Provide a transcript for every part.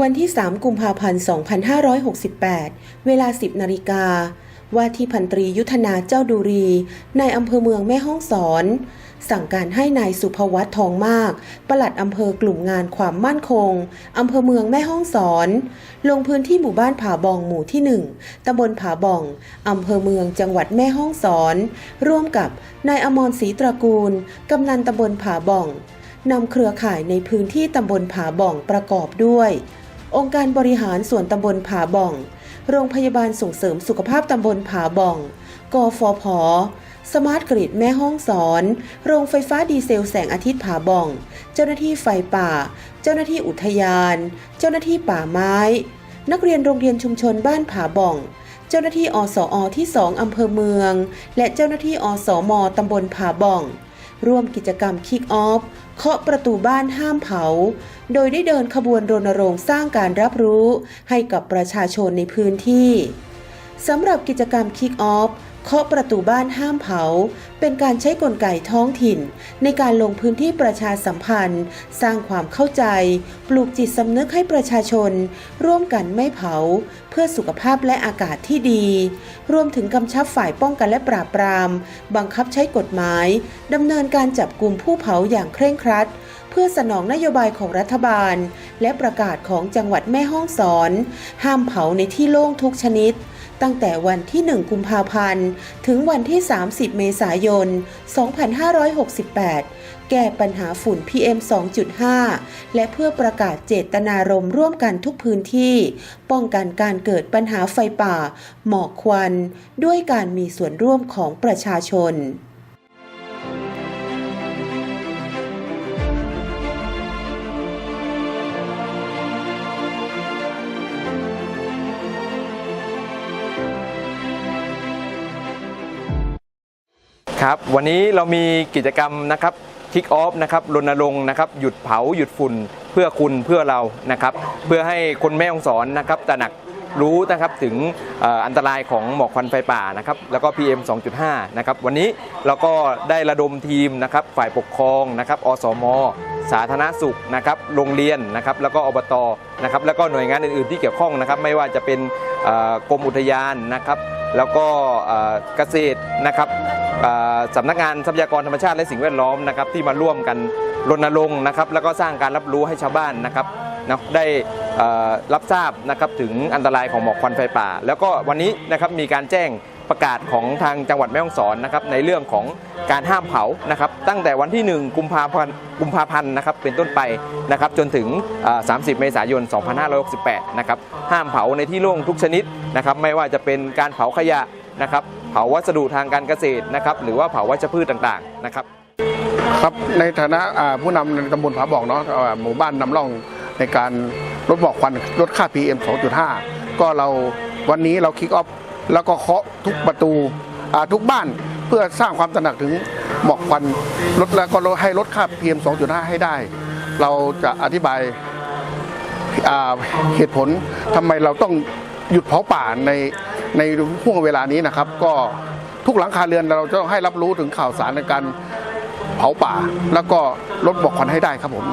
วันที่ 3 กุมภาพันธ์ 2568 เวลา 10 นาฬิกา ว่าที่พันตรียุทธนาเจ้าดุรีในอำเภอเมืองแม่ฮ่องสอน สั่งการให้นายสุภวัตทองมาก ปลัดอำเภอกลุ่มงานความมั่นคง อำเภอเมืองแม่ฮ่องสอน ลงพื้นที่หมู่บ้านผาบองหมู่ที่ 1ตำบลผาบอง อำเภอเมืองจังหวัดแม่ฮ่องสอน ร่วมกับนายอมรศรีตระกูล กำนันตำบลผาบองนำเครือข่ายในพื้นที่ตำบลผาบ่องประกอบด้วย องค์การบริหารส่วนตำบลผาบ่อง โรงพยาบาลส่งเสริมสุขภาพตำบลผาบ่อง กฟผ สมาร์ทกริดแม่ห้องสอน โรงไฟฟ้าดีเซลแสงอาทิตย์ผาบ่อง เจ้าหน้าที่ไฟป่า เจ้าหน้าที่อุทยาน เจ้าหน้าที่ป่าไม้ นักเรียนโรงเรียนชุมชนบ้านผาบ่อง เจ้าหน้าที่อสอที่2อำเภอเมือง และเจ้าหน้าที่อสมตำบลผาบ่อง ร่วมกิจกรรมคิกออฟ เคาะประตูบ้านห้ามเผา โดยได้เดินขบวนรณรงค์สร้างการรับรู้ให้กับประชาชนในพื้นที่สำหรับกิจกรรมคิกออฟ เคาะประตูบ้านห้ามเผา เป็นการใช้กลไกท้องถิ่น ในการลงพื้นที่ประชาสัมพันธ์ สร้างความเข้าใจ ปลูกจิตสำนึกให้ประชาชน ร่วมกันไม่เผา เพื่อสุขภาพและอากาศที่ดี รวมถึงกำชับฝ่ายป้องกันและปราบปราม บังคับใช้กฎหมายดำเนินการจับกลุ่มผู้เผาอย่างเคร่งครัดเพื่อสนองนโยบายของรัฐบาล และประกาศของจังหวัดแม่ฮ่องสอน ห้ามเผาในที่โล่งทุกชนิด ตั้งแต่วันที่ 1 กุมภาพันธ์ ถึงวันที่ 30 เมษายน 2568 แก้ปัญหาฝุ่น PM 2.5 และเพื่อประกาศเจตนารมณ์ร่วมกันทุกพื้นที่ ป้องกันการเกิดปัญหาไฟป่า หมอกควัน ด้วยการมีส่วนร่วมของประชาชน ครับวันนี้เรามีกิจกรรมนะครับคิกออฟนะครับรณรงค์นะครับหยุดเผาหยุดฝุ่นเพื่อคุณเพื่อเรานะครับเพื่อให้คนแม่องสอนนะครับตระหนักรู้นะครับถึงอันตรายของหมอกควันไฟป่านะครับแล้วก็ PM 2.5 นะครับวันนี้เราก็ได้ระดมทีมนะครับฝ่ายปกครองนะครับอสม สาธารณสุขนะครับโรงเรียนนะครับแล้วก็อบตนะครับแล้วก็หน่วยงานอื่นๆที่เกี่ยวข้องนะครับไม่ว่าจะเป็นกรมอุทยานนะครับแล้วก็เกษตรนะครับ สำนักงานทรัพยากรธรรมชาติและสิ่งแวดล้อมนะครับที่มาร่วมกันรณรงค์นะครับแล้วก็สร้างการรับรู้ให้ชาวบ้านนะครับนะได้รับทราบนะครับถึงอันตรายของหมอกควันไฟป่า แล้วก็วันนี้นะครับมีการแจ้งประกาศของทางจังหวัดแม่ฮ่องสอนนะครับในเรื่องของการห้ามเผานะครับตั้งแต่วันที่ 1 กุมภาพันธ์กุมภาพันธ์นะครับเป็นต้นไปนะครับจนถึง 30 เมษายน 2568 นะครับห้ามเผาในที่โล่งทุกชนิดนะครับไม่ว่าจะเป็นการเผาขยะนะครับ เผาวัสดุทางการเกษตรนะครับหรือว่าเผาวัชพืชต่างๆนะครับครับในฐานะผู้นำในตำบลผาบอกเนาะหมู่บ้านนำร่องในการลดหมอกควันลดค่า PM 2.5 ก็เราวันนี้เราคิกออฟแล้วก็เคาะทุกประตูทุกบ้านเพื่อสร้างความตระหนักถึงหมอกควันลดแล้วก็ให้ลดค่า PM 2.5 ให้ได้ เราจะอธิบายเหตุผลทำไมเราต้องหยุดเผาป่าใน ในห่วงเวลานี้นะครับ ก็ทุกหลังคาเรือนเราจะต้องให้รับรู้ถึงข่าวสารในการเผาป่า แล้วก็ลดหมอกควันให้ได้ครับผม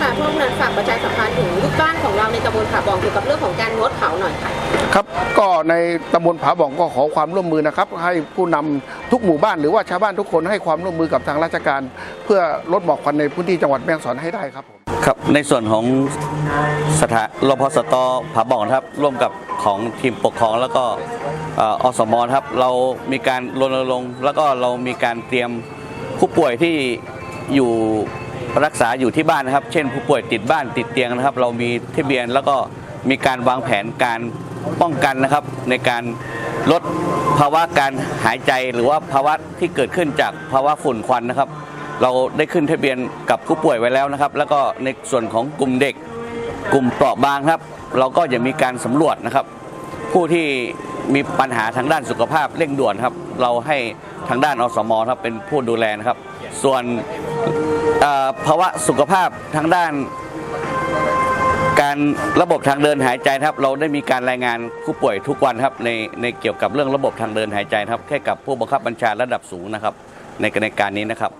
ค่ะพวกนั้นฝากประชาสัมพันธ์ถึงลูกบ้านของเราในตำบลผาบองเกี่ยวกับเรื่องของการงดเผาหน่อยค่ะครับก็ในตำบลผาบ่องก็ขอความร่วมมือนะครับ ให้ผู้นำทุกหมู่บ้านหรือว่าชาวบ้านทุกคนให้ความร่วมมือกับทางราชการ เพื่อลดหมอกควันในพื้นที่จังหวัดแม่ฮ่องสอนให้ได้ครับผม ครับในส่วนของสถานรพสตผาบ่องครับร่วมกับของทีมปกครองแล้วก็ออสมนะครับเรามีการรณรงค์แล้วก็เรามีการเตรียมผู้ป่วยที่อยู่รักษาอยู่ที่บ้านนะครับ เช่น ผู้ป่วยติดบ้านติดเตียงนะครับ เรามีทะเบียนแล้วก็มีการวางแผนการป้องกันนะครับ ในการลดภาวะการหายใจหรือว่าภาวะที่เกิดขึ้นจากภาวะฝุ่นควันนะครับ เราได้ขึ้นทะเบียนกับผู้ป่วยไว้แล้วนะครับ แล้วก็ในส่วนของกลุ่มเด็ก กลุ่มเปราะบางครับ เราก็จะมีการสำรวจนะครับ ผู้ที่มีปัญหาทางด้านสุขภาพเร่งด่วนครับ เราให้ทางด้านอสมครับเป็นผู้ดูแลนะครับ ส่วนภาวะสุขภาพทางด้าน การระบบทางเดินหายใจครับ เราได้มีการรายงานผู้ป่วยทุกวันครับในในเกี่ยวกับเรื่องระบบทางเดินหายใจครับแค่กับผู้บังคับบัญชาระดับสูงนะครับ ในในการนี้นะครับ